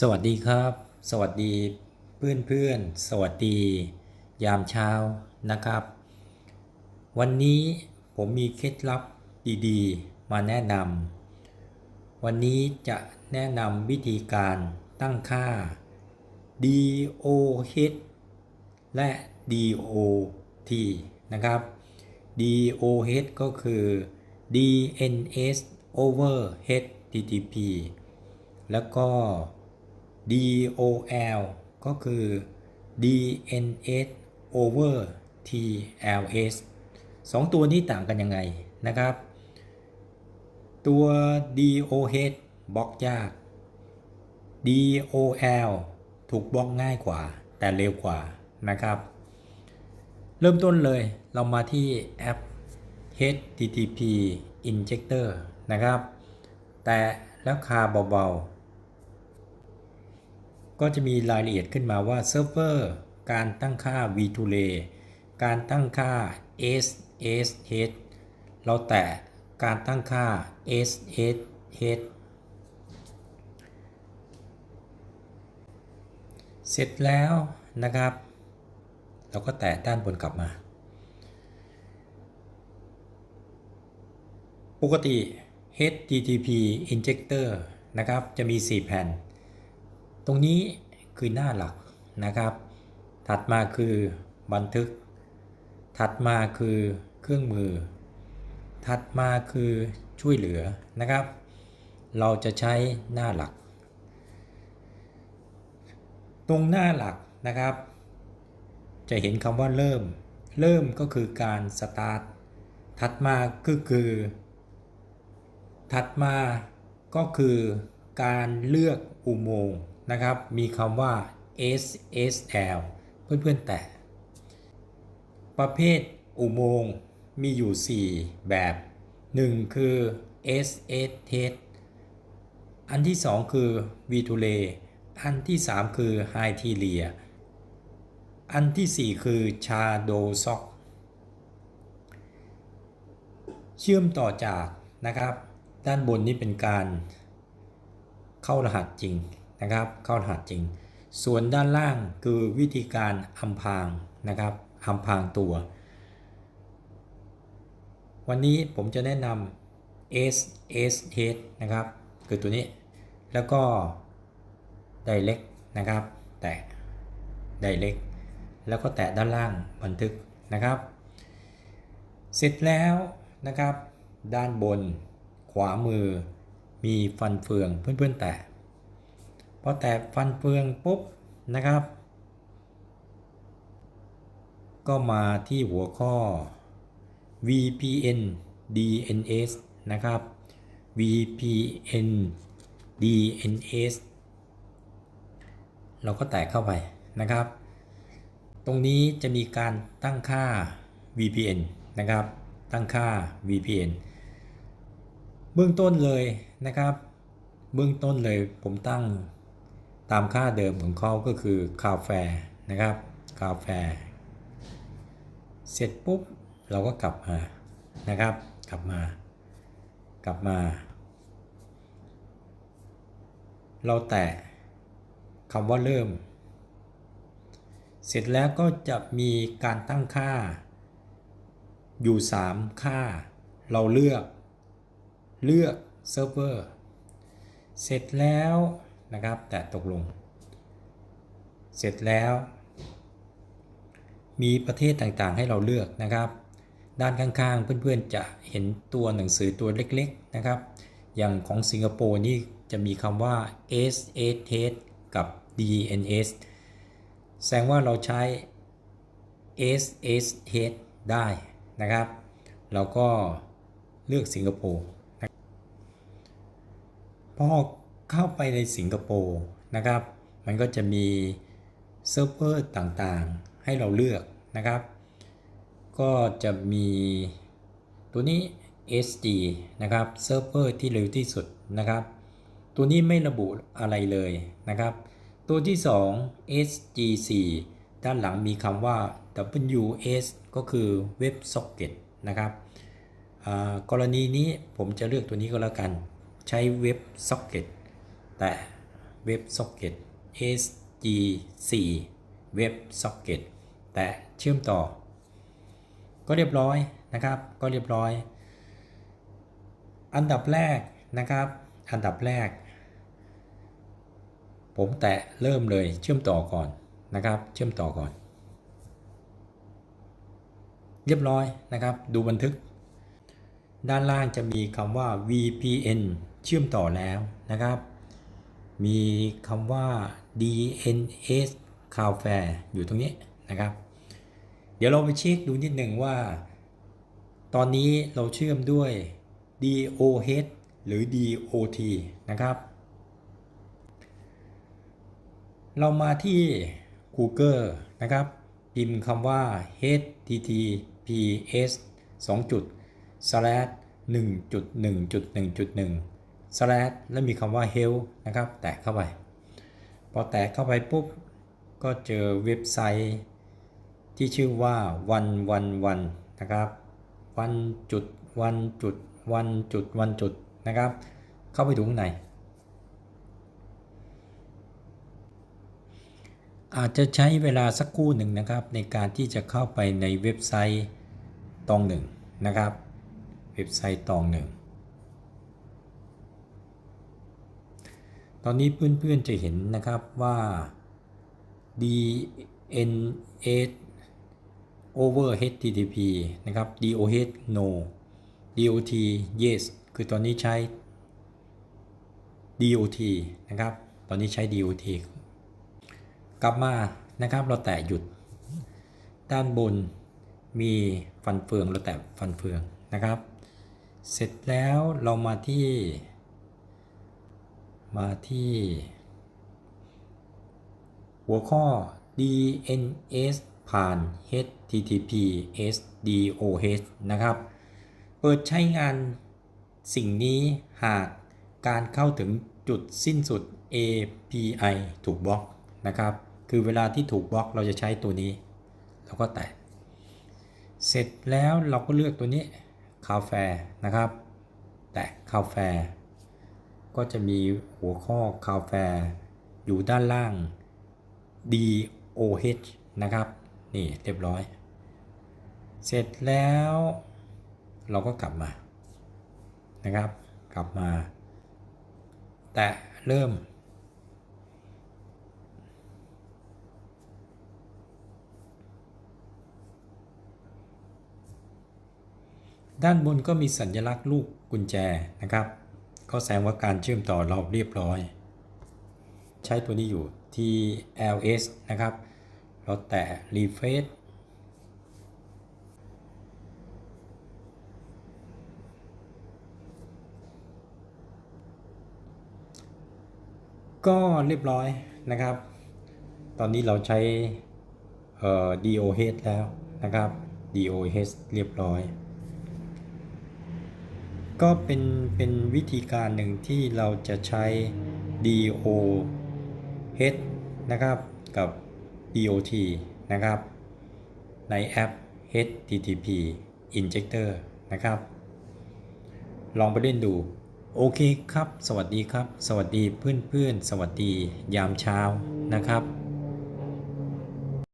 สวัสดีครับ สวัสดีเพื่อนเพื่อนสวัสดี ยามเช้านะครับ วันนี้ผมมีเคล็ดลับดีๆ มาแนะนำวันนี้จะแนะนำวิธีการตั้งค่า DOH และ DOT นะครับ DOH ก็คือ DNS over HTTP แล้วก็ DOL ก็คือ DNS over TLS สองตัวนี้ต่างกันยังไงนะครับ ตัว DOH บล็อกยาก DOL ถูกบล็อกง่ายกว่า แต่เร็วกว่านะครับ เริ่มต้นเลยเรามาที่แอป HTTP Injector นะครับ แต่แล้วคาเบาๆ ก็จะมีรายละเอียดขึ้นมาว่าเซิร์ฟเวอร์การตั้งค่า v2lay การตั้งค่า SSH เราแตะการตั้งค่า SSH เสร็จแล้วนะครับ เราก็แตะด้านบนกลับมา ปกติ HTTP injector นะครับ จะมี 4 แผ่น ตรงนี้คือหน้าหลักนะครับ ถัดมาคือบันทึก ถัดมาคือเครื่องมือ ถัดมาคือช่วยเหลือนะครับ เราจะใช้หน้าหลัก ตรงหน้าหลักนะครับ จะเห็นคำว่าเริ่ม เริ่มก็คือการสตาร์ท ถัดมาก็คือ ถัดมาก็คือการเลือกอุโมงค์ นะครับ มีคำว่า SSL เพื่อนๆแต่ ประเภทอุโมงค์มีอยู่ 4 แบบ 1 คือ SSH อันที่ 2 คือ v 2 l a y อันที่ 3 คือ h y t e r i a อันที่ 4 คือ Shadow Sock เชื่อมต่อจากนะครับ ด้านบนนี้เป็นการเข้ารหัสจริง นะครับเข้ารหัสจริง ส่วนด้านล่างคือวิธีการอำพรางนะครับอำพรางตัว วันนี้ผมจะแนะนำ SSH นะครับคือตัวนี้แล้วก็ Direct นะครับ แตะ Direct แล้วก็แตะด้านล่างบันทึกนะครับ เสร็จแล้วนะครับ ด้านบนขวามือมีฟันเฟืองเพื่อนๆแตะ อแตะฟันเฟืองปุ๊บนะครับ ก็มาที่หัวข้อ VPN DNS นะครับ VPN DNS เราก็แตะเข้าไปนะครับ ตรงนี้จะมีการตั้งค่า VPN นะครับ ตั้งค่า VPN เบื้องต้นเลยนะครับ เบื้องต้นเลยผมตั้ง ตามค่าเดิมของเขาก็คือคาแฟนะครับคาแฟ เสร็จปุ๊บเราก็กลับมานะครับ กลับมา กลับมา เราแตะคำว่าเริ่ม เสร็จแล้วก็จะมีการตั้งค่า อยู่ 3 ค่า เราเลือก เลือกเซิร์ฟเวอร์ เสร็จแล้ว นะครับ แต่ตกลง เสร็จแล้ว มีประเทศต่างๆให้เราเลือกนะครับ ด้านข้างๆ เพื่อนๆจะเห็นตัวหนังสือตัวเล็กๆนะครับ อย่างของสิงคโปร์นี่จะมีคำว่า SSH กับ DNS แสดงว่าเราใช้ SSH ได้นะครับ เราก็เลือกสิงคโปร์พอ เข้าไปในสิงคโปร์นะครับ มันก็จะมีเซิร์ฟเวอร์ต่างๆ ให้เราเลือกนะครับ ก็จะมีตัวนี้ SD นะครับเซิร์ฟเวอร์ที่เร็วที่สุดนะครับ ตัวนี้ไม่ระบุอะไรเลยนะครับ ตัวที่ 2 SG4 ด้านหลังมีคำว่า WS ก็คือ Web Socket นะครับกรณีนี้ผมจะเลือกตัวนี้ก็แล้วกัน ใช้ Web Socket แต่ Web Socket SG4 Web Socket แต่เชื่อมต่อ ก็เรียบร้อยนะครับ ก็เรียบร้อย อันดับแรกนะครับ อันดับแรก ผมแตะเริ่มเลยเชื่อมต่อก่อนนะครับ เชื่อมต่อก่อน เรียบร้อยนะครับ ดูบันทึก ด้านล่างจะมีคำว่า VPN เชื่อมต่อแล้วนะครับ มีคำว่า DNS Cloudflare อยู่ตรงนี้นะครับ เดี๋ยวเราไปเช็คดูนิดหนึ่งว่า ตอนนี้เราเชื่อมด้วย DOH หรือ DOT นะครับ เรามาที่ Google นะครับ พิมพ์คำว่า https 2จุด slash 1.1.1.1 slash แล้วมีคำว่า help นะครับ แตะเข้าไป พอแตะเข้าไปปุ๊บ ก็เจอเว็บไซต์ที่ชื่อว่าวันวันวันนะครับวันจุดวันจุดวันจุดวันจุดนะครับ เข้าไปดูข้างในอาจจะใช้เวลาสักครู่หนึ่งนะครับ ในการที่จะเข้าไปในเว็บไซต์ตองหนึ่งนะครับ เว็บไซต์ตองหนึ่ง ตอนนี้เพื่อนๆจะเห็นนะครับว่า DNS over HTTP นะครับ DOH no DOT yes คือตอนนี้ใช้ DOT นะครับ ตอนนี้ใช้ DOT กลับมานะครับ เราแตะหยุด ด้านบนมีฟันเฟืองเราแตะฟันเฟืองนะครับ เสร็จแล้วเรามาที่ มาที่ หัวข้อ DNS ผ่าน HTTPS DOH นะครับ เปิดใช้งานสิ่งนี้หากการเข้าถึงจุดสิ้นสุด API ถูกบล็อกนะครับ คือเวลาที่ถูกบล็อกเราจะใช้ตัวนี้ เราก็แตะ เสร็จแล้วเราก็เลือกตัวนี้คาเฟ่นะครับ แตะคาเฟ่ ก็จะมีหัวข้อคาเฟ่อยู่ด้านล่าง DOH นะครับ นี่เรียบร้อย เสร็จแล้วเราก็กลับมานะครับ กลับมา แตะเริ่ม ด้านบนก็มีสัญลักษณ์ลูกกุญแจนะครับ ก็แสดงว่าการเชื่อมต่อเราเรียบร้อย ใช้ตัวนี้อยู่ที่ LS นะครับ เราแตะ refresh ก็เรียบร้อยนะครับ ตอนนี้เราใช้ DOH แล้วนะครับ DOH เรียบร้อย ก็เป็นเป็นวิธีการหนึ่งที่เราจะใช้ DOH นะครับกับ DOT นะครับ ในแอป HTTP Injector นะครับ ลองไปเล่นดู โอเคครับ สวัสดีครับ สวัสดีเพื่อนๆ สวัสดียามเช้านะครับ